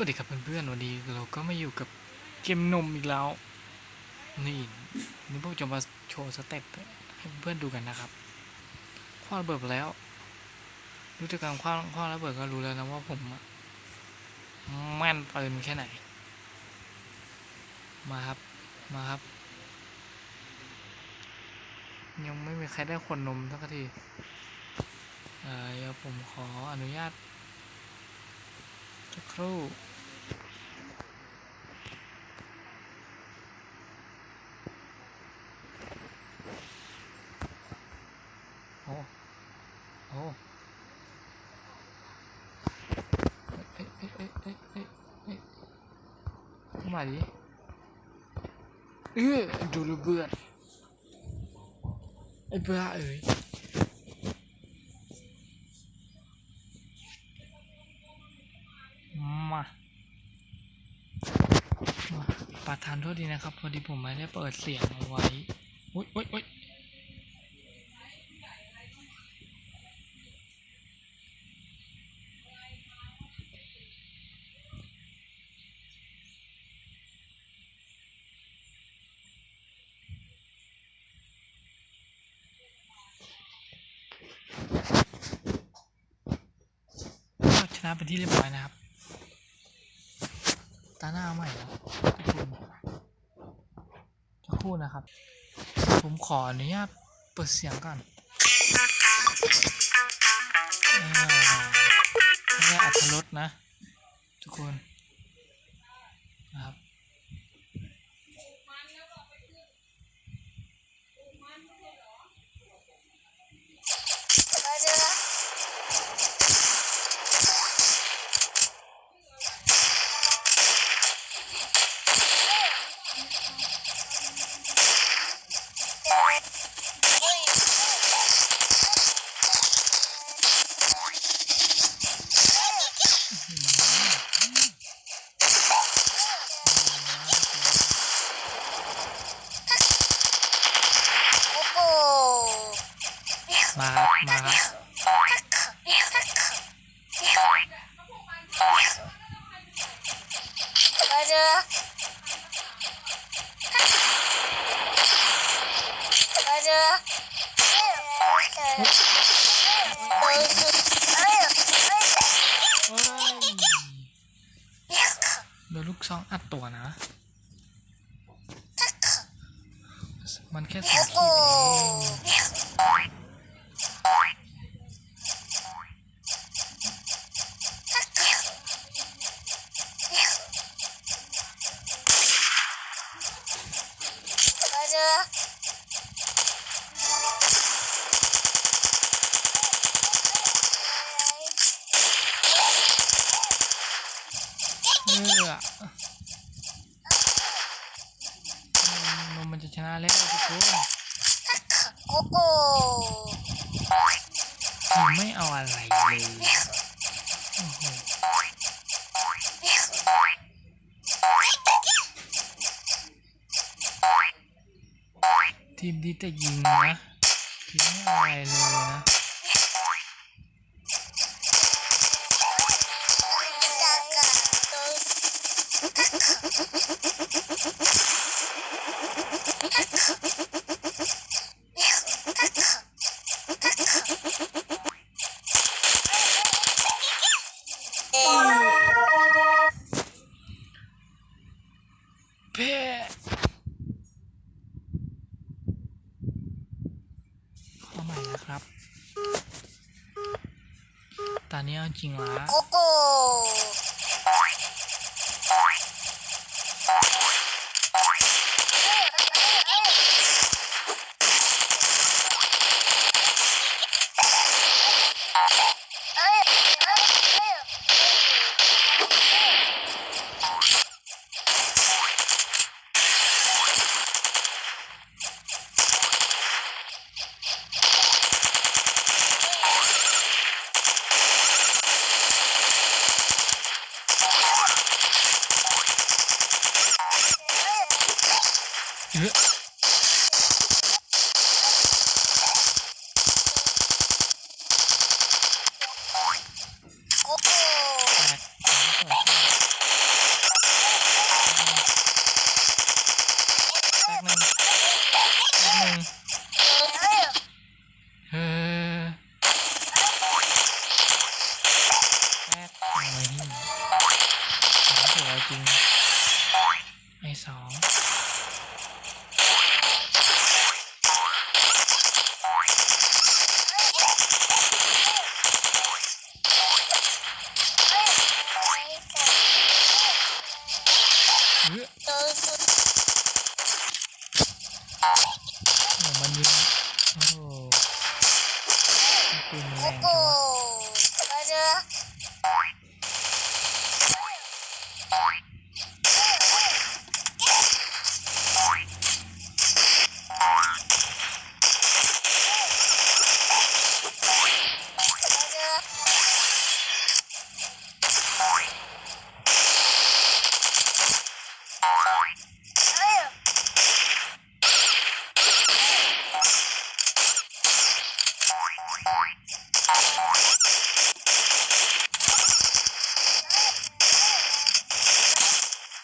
วัสดีครับเพื่อนๆวันนี้เราก็มาอยู่กับเกมนมอีกแล้ว นี่นี่พวกจะมาโชว์สเต็ปให้เพื่อนๆดูกันนะครับคว้าระเบิดแล้วดูจากการคว้าคว้าระเบิดก็รู้แล้วนะว่าผมแม่นปืนแค่ไหน มาครับมาครับ ยังไม่มีใครได้ขวดนมสักทีเออเดี๋ยวผมขออนุญาต สักครู่โอ้โอ้เอ้ยเอ้ยเอ้ยเอ้ยานโทษดีนะครับ พอดีผมไม่ได้เปิดเสียงเอาไว้อุ้ยอุ้ยอุ้ยชนะเป็นที่เรียบร้อยนะครับ ตาหน้าเอาใหม่แล้วทุกคน จะคู่นะครับ ผมขออนุญาตเปิดเสียงก่อนอ่าไม่อัตรสนะ ทุกคนนะครับมา ตัวนะ มันแค่สองขีดเอง ผมไม่เอาอะไรเลยโอ้โหทีมดีแต่ยิงนะทีมไม่เอาอะไรเลยนะ เพ่เข้าใหม่นะครับ ตอนนี้เอาจริงละอื้อหือ 少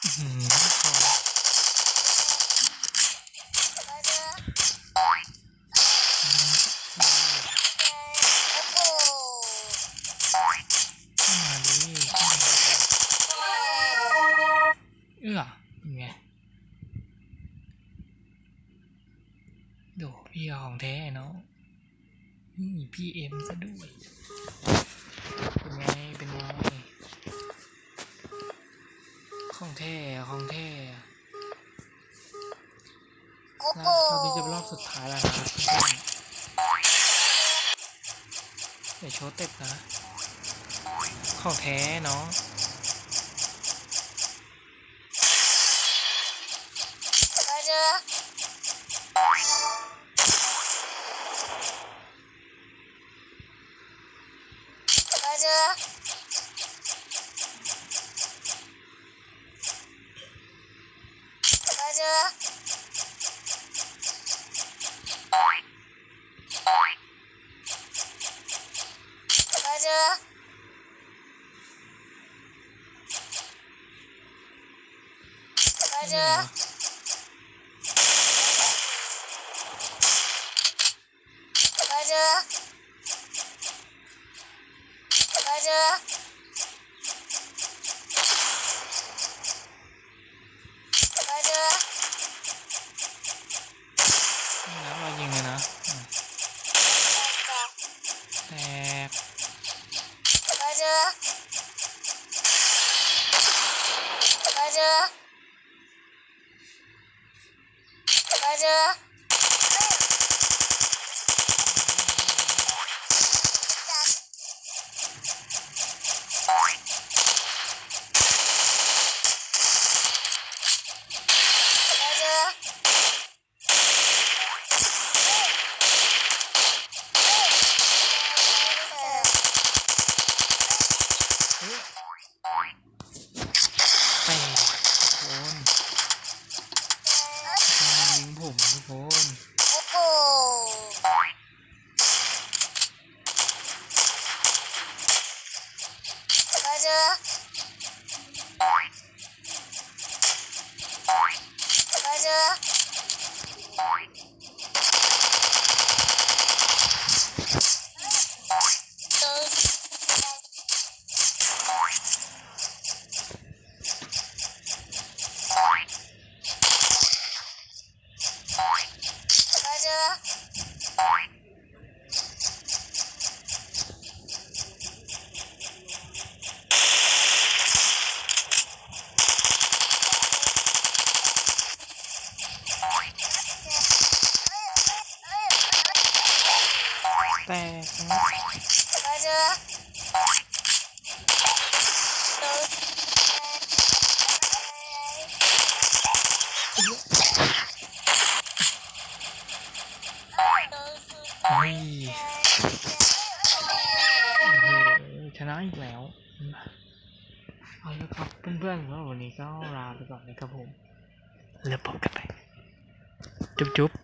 เอื้อเป็นไงโดพี่เอาของแท้เนาะนี่พี่เอ็มซะด้วยเป็นไง ของแท้ของแท้รอบนี้จะเป็นรอบสุดท้ายแล้วนะครับเพื่อนๆอย่าโชว์เต็บนะ ของแท้เนาะไม่เหรอ นี่ แตกนะเฮ้ยโอ้โหชนะอีกแล้วเอาละครับเพื่อนๆสำหรับวันนี้ก็ลาไปก่อนนะครับผมแล้วพบกันใหม่จุ๊บๆ